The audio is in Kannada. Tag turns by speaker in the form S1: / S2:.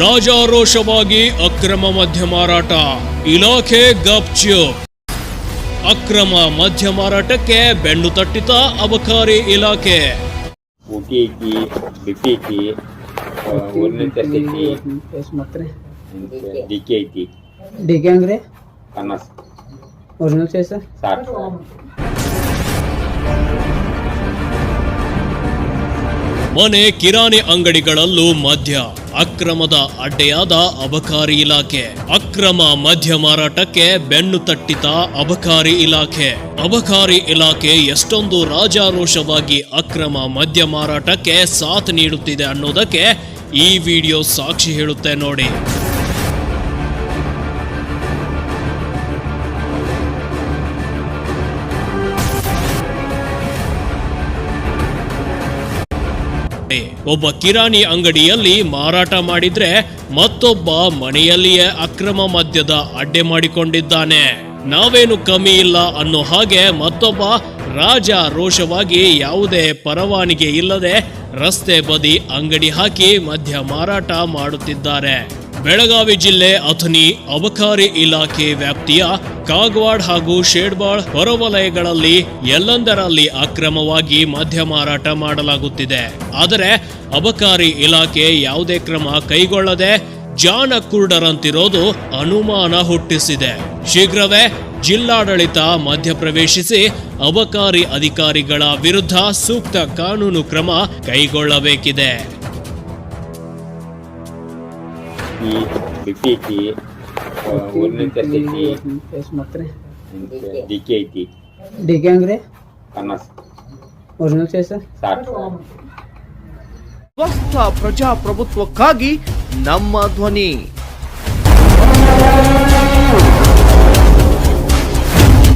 S1: ರಾಜಾರೋಷವಾಗಿ ಅಕ್ರಮ ಮದ್ಯ ಮಾರಾಟ. ಇಲಾಖೆ ಗಪ್ಚುಪ್ ಅಕ್ರಮ ಮದ್ಯ ಮಾರಾಟಕ್ಕೆ ಬೆನ್ನು ತಟ್ಟಿತ ಅಬಕಾರಿ ಇಲಾಖೆ.
S2: ಐತಿ ಪನ್ನಾಸ್
S3: ಒರಿಜಿನಲ್ ಸೈಜ್
S1: ಮನೆ ಕಿರಾಣಿ ಅಂಗಡಿಗಳಲ್ಲೂ ಮದ್ಯ. ಅಕ್ರಮದ ಅಡ್ಡೆಯಾದ ಅಬಕಾರಿ ಇಲಾಖೆ. ಅಕ್ರಮ ಮದ್ಯ ಮಾರಾಟಕ್ಕೆ ಬೆನ್ನು ತಟ್ಟಿತ ಅಬಕಾರಿ ಇಲಾಖೆ. ಅಬಕಾರಿ ಇಲಾಖೆ ಎಷ್ಟೊಂದು ರಾಜಾರೋಷವಾಗಿ ಅಕ್ರಮ ಮದ್ಯ ಮಾರಾಟಕ್ಕೆ ಸಾಥ್ ನೀಡುತ್ತಿದೆ ಅನ್ನೋದಕ್ಕೆ ಈ ವಿಡಿಯೋ ಸಾಕ್ಷಿ ಹೇಳುತ್ತೆ ನೋಡಿ. ಒಬ್ಬ ಕಿರಾಣಿ ಅಂಗಡಿಯಲ್ಲಿ ಮಾರಾಟ ಮಾಡಿದ್ರೆ ಮತ್ತೊಬ್ಬ ಮನೆಯಲ್ಲಿಯೇ ಅಕ್ರಮ ಮದ್ಯದ ಅಡ್ಡೆ ಮಾಡಿಕೊಂಡಿದ್ದಾನೆ. ನಾವೇನು ಕಮ್ಮಿ ಇಲ್ಲ ಅನ್ನೋ ಹಾಗೆ ಮತ್ತೊಬ್ಬ ರಾಜ ರೋಷವಾಗಿ ಯಾವುದೇ ಪರವಾನಿಗೆ ಇಲ್ಲದೆ ರಸ್ತೆ ಬದಿ ಅಂಗಡಿ ಹಾಕಿ ಮದ್ಯ ಮಾರಾಟ ಮಾಡುತ್ತಿದ್ದಾರೆ. ಬೆಳಗಾವಿ ಜಿಲ್ಲೆ ಅಥನಿ ಅಬಕಾರಿ ಇಲಾಖೆ ವ್ಯಾಪ್ತಿಯ ಕಾಗವಾಡ್ ಹಾಗೂ ಶೇಡ್ಬಾಳ್ ಹೊರವಲಯಗಳಲ್ಲಿ ಎಲ್ಲಂದರಲ್ಲಿ ಅಕ್ರಮವಾಗಿ ಮದ್ಯ ಮಾರಾಟ ಮಾಡಲಾಗುತ್ತಿದೆ. ಆದರೆ ಅಬಕಾರಿ ಇಲಾಖೆ ಯಾವುದೇ ಕ್ರಮ ಕೈಗೊಳ್ಳದೆ ಜಾಣ ಕುರುಡರಂತಿರೋದು ಅನುಮಾನ ಹುಟ್ಟಿಸಿದೆ. ಶೀಘ್ರವೇ ಜಿಲ್ಲಾಡಳಿತ ಮಧ್ಯಪ್ರವೇಶಿಸಿ ಅಬಕಾರಿ ಅಧಿಕಾರಿಗಳ ವಿರುದ್ಧ ಸೂಕ್ತ ಕಾನೂನು ಕ್ರಮ ಕೈಗೊಳ್ಳಬೇಕಿದೆ.
S2: ಈ ಬಿಟ್ಟಿ ಐತಿ ಒಂದನೇ ಟೆಸ್ಟ್ ಐತಿ
S3: ಎಷ್ಟು ಮಾತ್ರ
S2: ಡಿ ಕೆ ಐತಿ
S3: ಡಿ ಕೆ ಹಂಗ್ರಿ
S2: ಪನ್ನಾಸ್
S3: ಒರಿಜಿನಲ್ ಸೈಜ್
S2: ಸಾಟ್
S4: ಸ್ವಸ್ಥ ಪ್ರಜಾಪ್ರಭುತ್ವಕ್ಕಾಗಿ ನಮ್ಮ ಧ್ವನಿ